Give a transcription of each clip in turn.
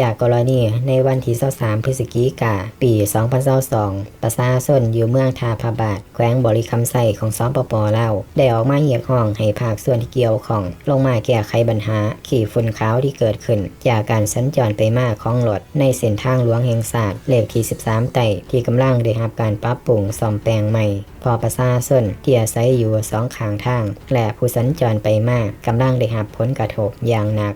จากกรณีในวันที่23พฤศจิกาปี 2022ประชาชนอยู่เมืองทาพาบาทแขวงบริคำไซของสปปลาวได้ออกมาเรียกร้องให้ภาคส่วนที่เกี่ยวข้องลงมาแก้ไขปัญหา ขี่ฝุ่นขาวที่เกิดขึ้น จากการสัญจรไปมาของรถในเส้นทางหลวงแห่งศาสตร์เลขที่ 13 ไต่ที่กำลังได้รับการปรับปรุงซ่อมแปลงใหม่ พอประชาชนที่อาศัยอยู่สองข้างทาง และผู้สัญจรไปมากำลังได้รับผลกระทบอย่างหนัก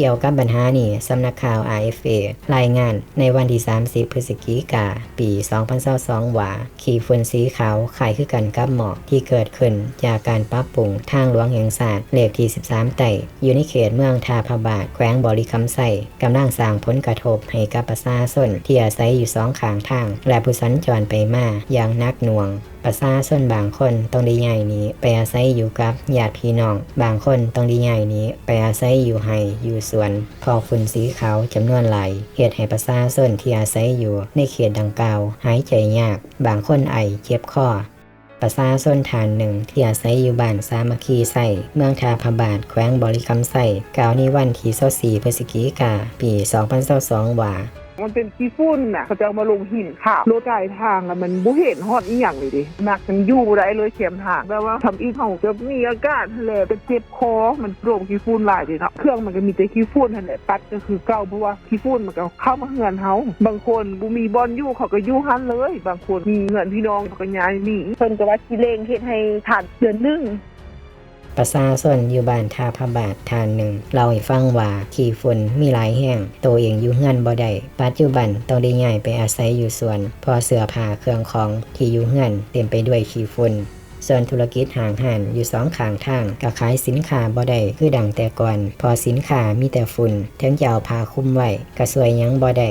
เกี่ยวกับปัญหานี้สำนักข่าว RFA รายงานในวันที่ 30 พฤศจิกา ปี 2022 ว่าขีฝุ่นสีขาวคล้ายคือกันกับหมอกที่เกิดขึ้น จากการปรับปรุงทางหลวงแห่งศาสตร์เลขที่ 13 ไต่อยู่ในเขตเมืองทาพาบาทแขวงบริคำไซกำลังสร้างผลกระทบให้กับประชาชนที่อาศัยอยู่สองข้างทาง และผู้สัญจรไปมาอย่างนักหน่วงประชาชนบางคนต้องได้ย้ายหนี้ ไปอาศัยอยู่กับญาติพี่น้อง บางคนต้องได้ย้ายหนี้ ไปอาศัยอยู่ไห้อยู่สวนพอฝุ่นสีขาวจำนวนหลายเหตุให้ประชาชนที่อาศัยอยู่ในเขตดังกล่าว หายใจยาก บางคนไอเจ็บคอประชาชนฐานหนึ่งที่อาศัยอยู่บ้านสามัคคีไส้เมืองทาพบาทแขวงบริคำไส้กล่าวในวันที่24พฤศจิกาปี 2022ว่า มันเป็นขี้ฝุ่นน่ะเขาจะเอามาลงหินค่ะรถไกลทางแล้วมันบ่เห็นฮอดอีหยังเลยดิหนักมันอยู่ได้เลยเข็มทางแบบว่าทำอีกเขาจะมีอาการทะเลจะเจ็บคอมันโรคขี้ฝุ่นหลายดิเนาะเครื่องมันก็มีแต่ขี้ฝุ่นนั่นแหละปัดก็คือเก่าเพราะว่าขี้ฝุ่นมันก็เข้ามาเฮือนเฮาบางคนบ่มีบอลอยู่เขาก็อยู่หันเลย บางคนมีเงินพี่น้องเขาก็ย้ายหนีเพิ่นก็ว่าสิเลงเฮ็ดให้ทานเดือนหนึง ประชาชนอยู่บ้านท่าพระบาททานหนึ่ง เราให้ฟังว่าขี่ฝุ่นมีหลายแห่งตัวเองอยู่เฮือนบ่ได้ปัจจุบันต้องได้ย้ายไปอาศัยอยู่สวน พอเสื้อผ้าเครื่องของที่อยู่เฮือนเต็มไปด้วยขี้ฝุ่นส่วนธุรกิจห่างหันอยู่สองข้างทางก็ขายสินค้าบ่ได้คือดังแต่ก่อน พอสินค้ามีแต่ฝุ่นทั้งจะเอาผ้าคลุมไว้ก็สวยยังบ่ได้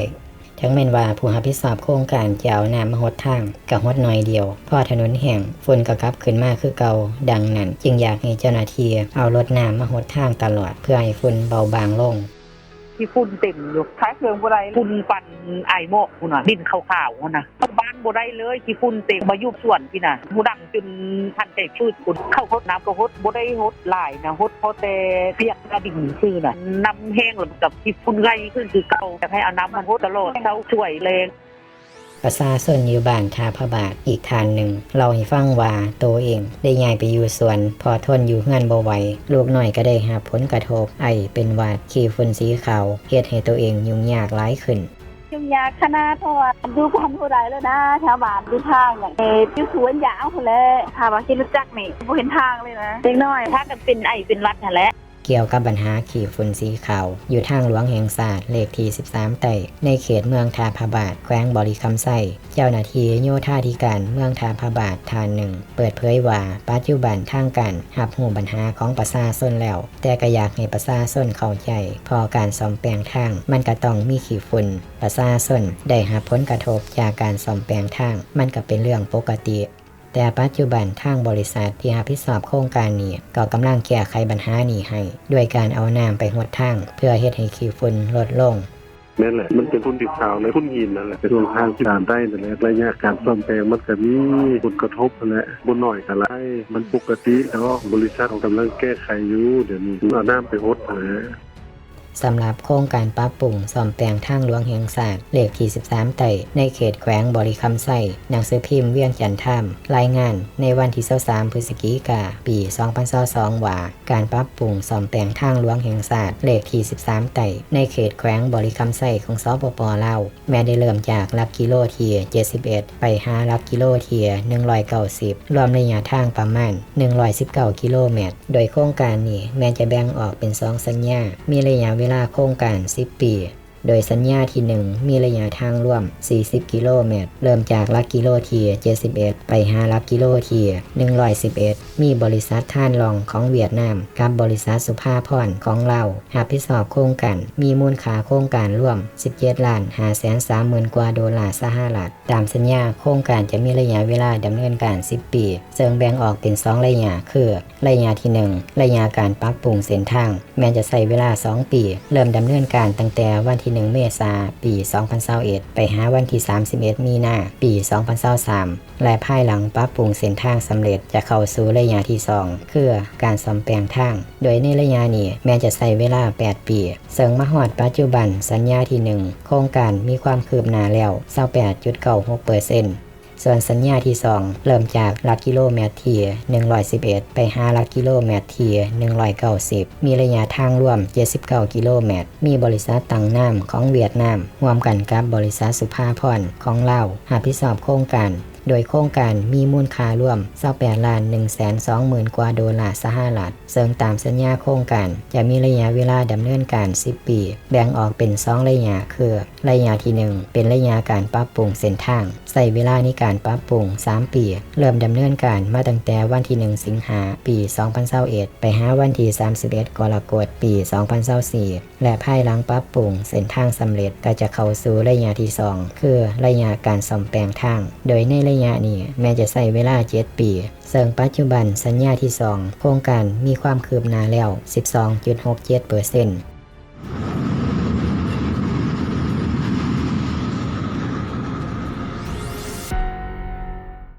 ทั้งเม่นว่าผู้หาพิสอบโครงการจะเอาน้ำมาหดทางกับหดหน่อยเดียว พอถนนแห่งฝุ่นก็กลับขึ้นมาคือเก่าดังนั้น จึงอยากให้เจ้าหน้าที่เอารถน้ำมาหดทางตลอดเพื่อให้ฝุ่นเบาบางลง ที่ฝุ่นเต็มอยู่ท้ายเครื่องบ่ได้ฝุ่นปั่นไอหมอกพุ่นน่ะดินขาวๆพุ่นน่ะเข้าบ้านบ่ได้เลยที่ฝุ่นเต็มมายุบส่วนพี่น่ะมูดังจนทันใจชืดพุ่นเข้าฮดน้ำก็ฮดบ่ได้ฮดหลายนะฮดพอแต่เปียกกระดิ่งซื่อน่ะน้ำแห้งแล้วกับที่ฝุ่นไล่ขึ้นคือเก่าอยากให้เอาน้ำมาฮดตลอดเช้าช่วยแรง ประชาชนอยู่บ้านทาพระบาทอีกทานหนึ่ง เราให้ฟังว่าตัวเองได้ย้ายไปอยู่สวน พอทนอยู่เฮือนบ่ไหวลูกน้อยก็ได้รับผลกระทบ ไอเป็นวัดขี้ฝุ่นสีขาวเฮ็ดให้ตัวเองยุ่งยากหลายขึ้นยุ่งยากขนาดเพราะว่าดูความผู้ใดแล้วนะชาวบ้านดูทางอย่างเออที่สวนยาวคนเลยถ้าว่าคิดรู้จักนี่บ่เห็นทางเลยนะเด็กน้อยถ้ากันเป็นไอเป็นวัดนั่นแหละ เกี่ยวกับปัญหาขี่ฝุ่นสีขาว อยู่ทางหลวงแห่งศาสตร์เลขที่ 13 ไต่ในเขตเมืองทาพาบาทแขวงบริคำไซเจ้าหน้าที่โยธาธิการเมืองทาพาบาททานหนึ่ง เปิดเผยว่าปัจจุบันทางการหับหูปัญหาของประชาชนแล้ว แต่ก็อยากให้ประชาชนเข้าใจ พอการซ่อมแปลงทาง มันก็ต้องมีขี่ฝุ่นประชาชนได้รับผลกระทบจากการซ่อมแปลงทาง มันก็เป็นเรื่องปกติ แต่ปัจจุบันทางบริษัทที่รับผิดชอบโครงการนี้ก็กำลังแก้ไขปัญหานี้ให้ ด้วยการเอาน้ำไปหดทาง เพื่อเฮ็ดให้ขี้ฝุ่นลดลงแม่นแหละ มันเป็นทุนดิบขาวและทุนหินนั่นแหละเป็นช่วงทางที่ด่านได้นั่นแหละระยะการซ่อมแซมมันก็มีผลกระทบนั่นแหละบนหน่อยก็ไรมันปกติแล้วก็บริษัทของกำลังแก้ไขอยู่เดี๋ยวนี้เอาน้ำไปหดหา สำหรับโครงการปรับปรุงซ่อมแปลงทางหลวงแห่งศาสตร์เลขที่13ไต่ในเขตแขวงบริคำไซหนังสือพิมพ์เวียงจันทรรมรายงานในวันที่23พฤศจิกาปี 2022ว่า การปรับปรุงซ่อมแปลงทางหลวงแห่งศาสตร์เลขที่13ไต่ในเขตแขวงบริคำไซของสปปลาวแม้ได้เริ่มจากลักกิโลเทีย 71 ไปหาลักกิโลเทีย 190 รวมระยะทางประมาณ 119 กิโลเมตร โดยโครงการนี้แม้จะแบ่งออกเป็น 2 สัญญา มีระยะเวลาโครงการ 10 ปี โดยสัญญาที่ 1 มีระยะทางร่วม 40 กิโลเมตร เริ่มจากลักกิโลเทีย71 ไปหาลักกิโลเทีย111 มีบริษัทท่านรองของเวียดนาม กับบริษัทสุภาพรของเราวรับผิดชอบโครงการ มีมูลค่าโครงการร่วม 17ล้าน5แสน3หมื่นกว่าดอลลาร์สหรัฐ ตามสัญญาโครงการจะมีระยะเวลาดำเนินการ 10 ปีเซึ่งแบ่งออกเป็น 2 ระยะ คือระยะที่ 1 ระยะการปรับปรุงเส้นทาง แม้จะใช้เวลา 2 ปี เริ่มดำเนินการตั้งแต่วันที่1 เมษายนปี 2021ไปหาวันที่ 31 มีนาปี 2023และภายหลังปรับปรุงเส้นทางสำเร็จจะเข้าสู่ระยะที่ 2 คือการซ่อมแปลงทาง โดยในระยะนี้แม้จะใช้เวลา 8 ปีเสริงมาหอดปัจจุบันสัญญาที่ 1 โครงการมีความคืบหน้าแล้ว28.96% ส่วนสัญญาที่ 2 เริ่มจากหลักกิโลเมตรที่111 ไปหาหลักกิโลเมตรที่190 มีระยะทางรวม 79 กิโลเมตร มีบริษัทตังน้ำของเวียดนามรวมกันกับบริษัทสุภาพรของเลาหาพิสอบโครงการ โดยโครงการมีมูลค่ารวม28ล้าน120,000 กว่าดอลลาร์สหรัฐเสริมตามสัญญาโครงการจะมีระยะเวลาดำเนินการ 10 ปี แบ่งออกเป็น 2 ระยะคือ ระยะที่ 1 เป็นระยะการปรับปรุงเส้นทางใส่เวลาในการปรับปรุง 3 ปี เริ่มดำเนินการมาตั้งแต่วันที่ 1 สิงหาปี 2021ไปหาวันที่ 31 กรกฎาคมปี 2024 และภายหลังปรับปรุงเส้นทางสำเร็จก็จะเข้าสู่ระยะที่ 2 คือระยะการซ่อมแปลงทาง โดยในระยะนี้แม้จะใช้เวลา 7 ปีเสริงปัจจุบันสัญญาที่ 2 โครงการมีความคืบหน้าแล้ว 12.67%